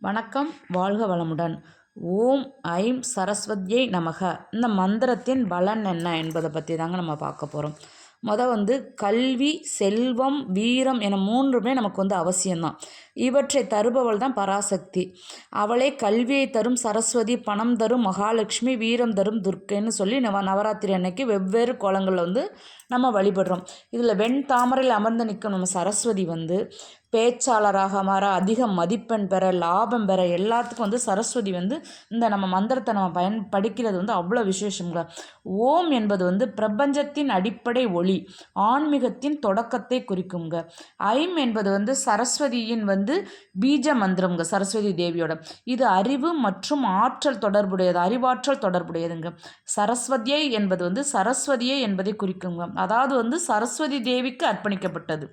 வணக்கம் வாழ்க வளமுடன். ஓம் ஐம் சரஸ்வதியை நமக. இந்த மந்திரத்தின் பலன் என்ன என்பதை பற்றி தாங்க நம்ம பார்க்க போகிறோம் மொதல் வந்து கல்வி செல்வம் வீரம் என மூன்றுமே நமக்கு வந்து அவசியம்தான். இவற்றை தருபவள் தான் பராசக்தி. அவளே கல்வியை தரும் சரஸ்வதி பணம் தரும் மகாலட்சுமி வீரம் தரும் துர்க்கைன்னு சொல்லி நவ நவராத்திரி அன்னைக்கு வெவ்வேறு கோலங்களில் வந்து நம்ம வழிபடுறோம். இதில் வெண் தாமரையில் அமர்ந்து நிற்கும் நம்ம சரஸ்வதி வந்து பேச்சாளராக மாற அதிக மதிப்பெண் பெற லாபம் பெற எல்லாத்துக்கும் வந்து சரஸ்வதி வந்து இந்த நம்ம மந்திரத்தை நம்ம பயன் படிக்கிறது வந்து அவ்வளோ விசேஷங்க ஓம் என்பது வந்து பிரபஞ்சத்தின் அடிப்படை ஒளி ஆன்மீகத்தின் தொடக்கத்தை குறிக்குங்க ஐம் என்பது வந்து சரஸ்வதியின் வந்து பீஜ மந்திரம்ங்க சரஸ்வதி தேவியோட. இது அறிவு மற்றும் ஆற்றல் தொடர்புடையது அறிவாற்றல் தொடர்புடையதுங்க. சரஸ்வதியை என்பது வந்து சரஸ்வதியை என்பதை குறிக்குங்க. அதாவது வந்து சரஸ்வதி தேவிக்கு அர்ப்பணிக்கப்பட்டது.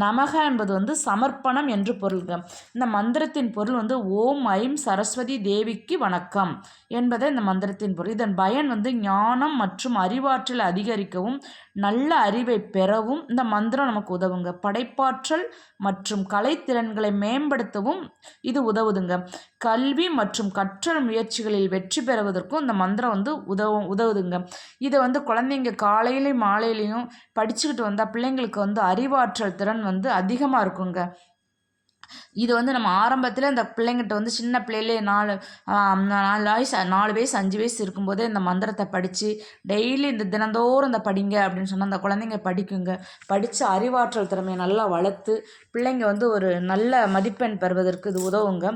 நமக என்பது வந்து சமர்ப்பணம் என்று பொருள்க இந்த மந்திரத்தின் பொருள் வந்து ஓம் ஐம் சரஸ்வதி தேவிக்கு வணக்கம் என்பதை இந்த மந்திரத்தின் பொருள். இதன் பயன் வந்து ஞானம் மற்றும் அறிவாற்றல் அதிகரிக்கவும் நல்ல அறிவை பெறவும் இந்த மந்திரம் நமக்கு உதவுங்க. படைப்பாற்றல் மற்றும் கலைத்திறன்களை மேம்படுத்தவும் இது உதவுதுங்க. கல்வி மற்றும் கற்றல் முயற்சிகளில் வெற்றி பெறுவதற்கும் இந்த மந்திரம் வந்து உதவும் உதவுதுங்க. இதை வந்து குழந்தைங்க காலையிலையும் மாலையிலையும் படிச்சுக்கிட்டு வந்தால் பிள்ளைங்களுக்கு வந்து அறிவாற்றல் திறன் வந்து அதிகமாக இருக்குங்க. இது வந்து நம்ம ஆரம்பத்தில் இந்த பிள்ளைங்கிட்ட வந்து சின்ன பிள்ளையிலே நாலு நாலு வயசு நாலு வயசு அஞ்சு வயசு இருக்கும்போதே இந்த மந்திரத்தை படித்து டெய்லி இந்த தினந்தோறும் இந்த படிங்க அப்படின்னு சொன்னால் அந்த குழந்தைங்க படிக்குங்க. படித்து அறிவாற்றல் திறமையை நல்லா வளர்த்து பிள்ளைங்க வந்து ஒரு நல்ல மதிப்பெண் பெறுவதற்கு இது உதவுங்க.